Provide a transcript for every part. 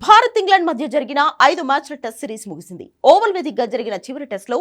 Bharat England మధ్య జరిగిన ఐదు మ్యాచ్ల టెస్ట్ సిరీస్ ముగిసింది. ఓవల్ వేదికగా జరిగిన చివరి టెస్ట్లో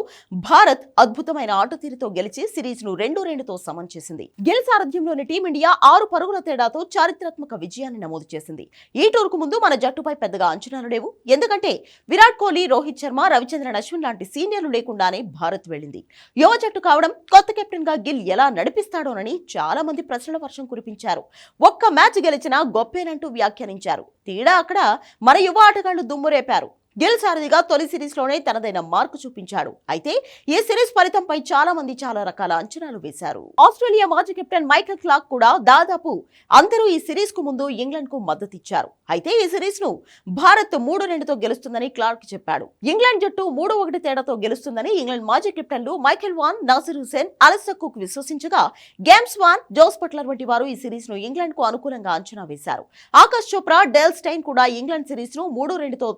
భారత్ అద్భుతమైన ఆట తీరుతో గెలిచి సిరీస్ను రెండు రెండుతో సమం చేసింది. గెల్ సారథ్యంలోని టీమిండియా ఆరు పరుగుల తేడాతో చారిత్రాత్మక విజయాన్ని నమోదు చేసింది. ఈ టూర్కు ముందు మన జట్టుపై పెద్దగా అంచనాలు లేవు. ఎందుకంటే విరాట్ కోహ్లీ రోహిత్ శర్మ రవిచంద్రన్ అశ్విన్ లాంటి సీనియర్లు లేకుండానే భారత్ వెళ్ళింది. యువ జట్టు కావడం కొత్త కెప్టెన్గా గిల్ ఎలా నడిపిస్తాడోనని చాలా మంది ప్రశ్నల వర్షం కురిపించారు. ఒక్క మ్యాచ్ గెలిచినా గొప్పేనంటూ వ్యాఖ్యానించారు. తీడా అక్కడ మన యువ ఆటగాళ్ళు దుమ్మురేపారు గిల్ సారథిగా తొలి సిరీస్లోనే తనదైన మార్కు చూపించాడు. అయితే ఈ సిరీస్ ఫలితంపై చాలా మంది చాలా రకాల అంచనాలు వేశారు. ఆస్ట్రేలియా మాజీ కెప్టెన్ మైకెల్ క్లాక్ కూడా దాదాపు అందరూ ఈ సిరీస్కు ముందు ఇంగ్లాండ్కు మద్దతిచ్చారు. అయితే ఈ సిరీస్ను భారత్ మూడు రెండుతో గెలుస్తుందని క్లార్క్ చెప్పాడు. ఇంగ్లాండ్ జట్టు మూడు ఒకటి తేడాతో గెలుస్తుందని ఇంగ్లాండ్ మాజీ కెప్టెన్లు మైకెల్ వాన్ నాసిర్ హుసేన్ అలెక్సా కుక్ విశ్వసించగా గేమ్స్ వాన్ జోస్ పట్లర్ వంటి వారు ఈ సిరీస్ను ఇంగ్లాండ్కు అనుకూలంగా అంచనా వేశారు. ఆకాష్ చోప్రా డెల్ స్టైన్ కూడా ఇంగ్లాండ్ సిరీస్ను మూడు రెండుతో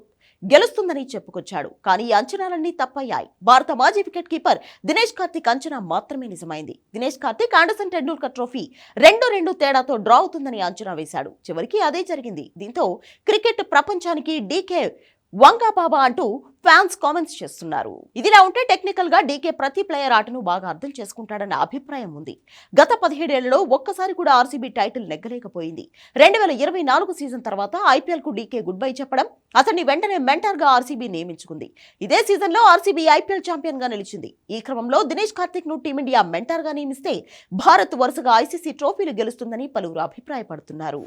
గెలుస్తుందని చెప్పుకొచ్చాడు. కానీ ఈ అంచనాలన్నీ తప్పయ్యాయి. భారత మాజీ వికెట్ కీపర్ దినేష్ కార్తిక్ అంచనా మాత్రమే నిజమైంది. దినేష్ కార్తిక్ ఆండర్సన్ టెండూల్కర్ ట్రోఫీ రెండు రెండు తేడాతో డ్రా అవుతుందని అంచనా వేశాడు. చివరికి అదే జరిగింది. దీంతో క్రికెట్ ప్రపంచానికి డీకే వంకా బాబా అంటూ ఫ్యాన్స్ కామెంట్స్ చేస్తున్నారు. ఇదిలా ఉంటే టెక్నికల్గా డీకే ప్రతి ప్లేయర్ ఆటను బాగా అర్థం చేసుకుంటాడన్న అభిప్రాయం ఉంది. గత పదిహేడేళ్ళలో ఒక్కసారి కూడా ఆర్సీబీ టైటిల్ నెగ్గలేకపోయింది. రెండు వేల ఇరవై నాలుగు సీజన్ తర్వాత ఐపీఎల్కు డీకే గుడ్ బై చెప్పడం అతన్ని వెంటనే మెంటర్గా ఆర్సీబీ నియమించుకుంది. ఇదే సీజన్లో ఆర్సీబీ ఐపీఎల్ ఛాంపియన్గా నిలిచింది. ఈ క్రమంలో దినేష్ కార్తిక్ను టీమిండియా మెంటర్గా నియమిస్తే భారత్ వరుసగా ఐసీసీ ట్రోఫీలు గెలుస్తుందని పలువురు అభిప్రాయపడుతున్నారు.